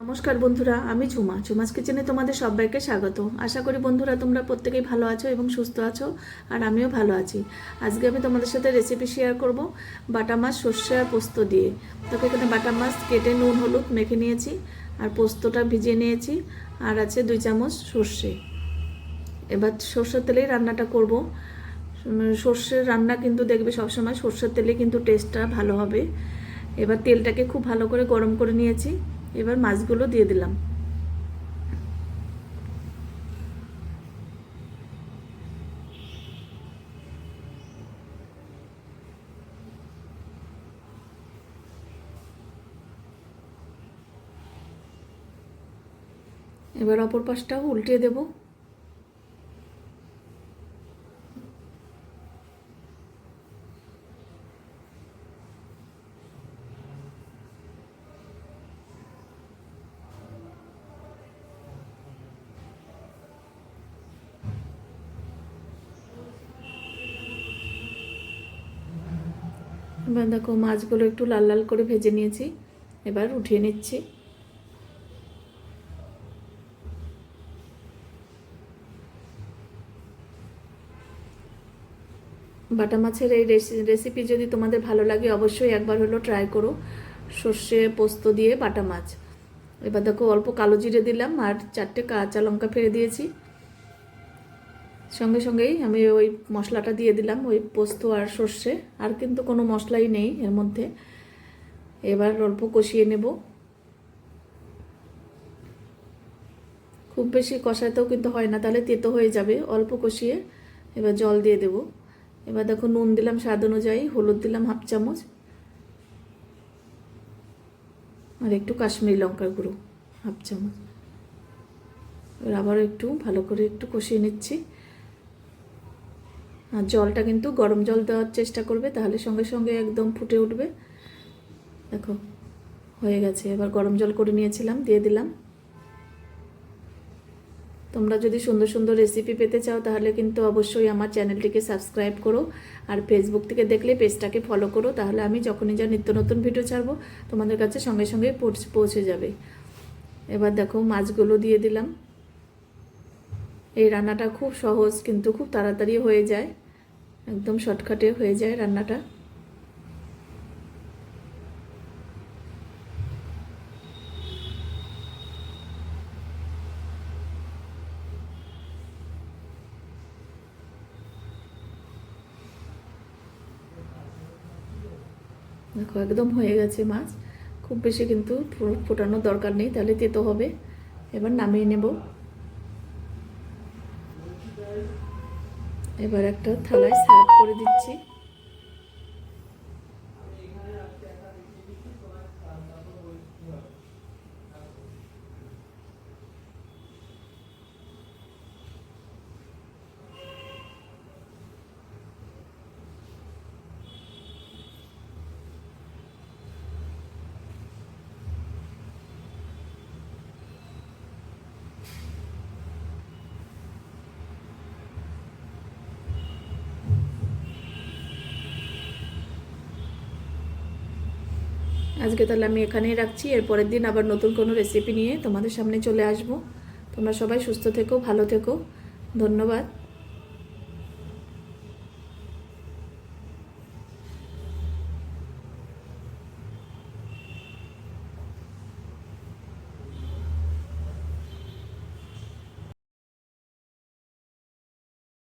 নমস্কার বন্ধুরা, আমি ঝুমা। ঝুমাস কিচেনে তোমাদের সবাইকে স্বাগত। আশা করি বন্ধুরা তোমরা প্রত্যেকেই ভালো আছো এবং সুস্থ আছো, আর আমিও ভালো আছি। আজকে আমি তোমাদের সাথে রেসিপি শেয়ার করব বাটা মাছ, সর্ষে আর পোস্ত দিয়ে। তোকে এখানে বাটা মাছ কেটে নুন, হলুদ মেখে নিয়েছি, আর পোস্তটা ভিজিয়ে নিয়েছি, আর আছে দুই চামচ সর্ষে। এবার সর্ষের তেলেই রান্নাটা করব। সর্ষের রান্না কিন্তু দেখবে সবসময় সর্ষের তেলে কিন্তু টেস্টটা ভালো হবে। এবার তেলটাকে খুব ভালো করে গরম করে নিয়েছি। এবার মাছগুলো দিয়ে দিলাম। এবার অপর পাশটাও উল্টে দেবো। এবার দেখো মাছগুলো একটু লাল লাল করে ভেজে নিয়েছি। এবার উঠিয়ে নিচ্ছি। বাটা মাছের এই রেসিপি যদি তোমাদের ভালো লাগে, অবশ্যই একবার হলো ট্রাই করো। সর্ষে পোস্ত দিয়ে বাটা মাছ। এবার দেখো অল্প কালো জিরে দিলাম, আর চারটে কাঁচা লঙ্কা ফেলে দিয়েছি। সঙ্গে সঙ্গেই আমি ওই মশলাটা দিয়ে দিলাম, ওই পোস্ত আর সর্ষে। আর কিন্তু কোনো মশলাই নেই এর মধ্যে। এবার অল্প কষিয়ে নেব। খুব বেশি কষাতেও কিন্তু হয় না, তাহলে তেতো হয়ে যাবে। অল্প কষিয়ে এবার জল দিয়ে দেব। এবার দেখো নুন দিলাম স্বাদ অনুযায়ী, হলুদ দিলাম হাফ চামচ। আর একটু কাশ্মীরি লঙ্কার গুঁড়ো, হাফ চামচ। এবার আবার একটু ভালো করে একটু কষিয়ে নিচ্ছি। আর জলটা কিন্তু গরম জল দেওয়ার চেষ্টা করবে, তাহলে সঙ্গে সঙ্গে একদম ফুটে উঠবে। দেখো, হয়ে গেছে। এবার গরম জল করে নিয়েছিলাম, দিয়ে দিলাম। তোমরা যদি সুন্দর সুন্দর রেসিপি পেতে চাও, তাহলে কিন্তু অবশ্যই আমার চ্যানেলটিকে সাবস্ক্রাইব করো। আর ফেসবুক থেকে দেখলে পেজটাকে ফলো করো, তাহলে আমি যখনই যা নিত্য নতুন ভিডিও ছাড়বো, তোমাদের কাছে সঙ্গে সঙ্গে পৌঁছ- যাবে। এবার দেখো, মাছগুলো দিয়ে দিলাম। এই রান্নাটা খুব সহজ, কিন্তু খুব তাড়াতাড়ি হয়ে যায়। একদম শর্টকাটে হয়ে যায় রান্নাটা। দেখো, একদম হয়ে গেছে মাছ। খুব বেশি কিন্তু ফোটানোর দরকার নেই, তাহলে তেতো হবে। এবার নামিয়ে নেব। এবার একটা থালায় সার্ভ করে দিচ্ছি। আজকে তাহলে আমি এখানেই রাখছি। এরপরের দিন আবার নতুন কোনো রেসিপি নিয়ে তোমাদের সামনে চলে আসব। তোমরা সবাই সুস্থ থেকো, ভালো থেকো। ধন্যবাদ।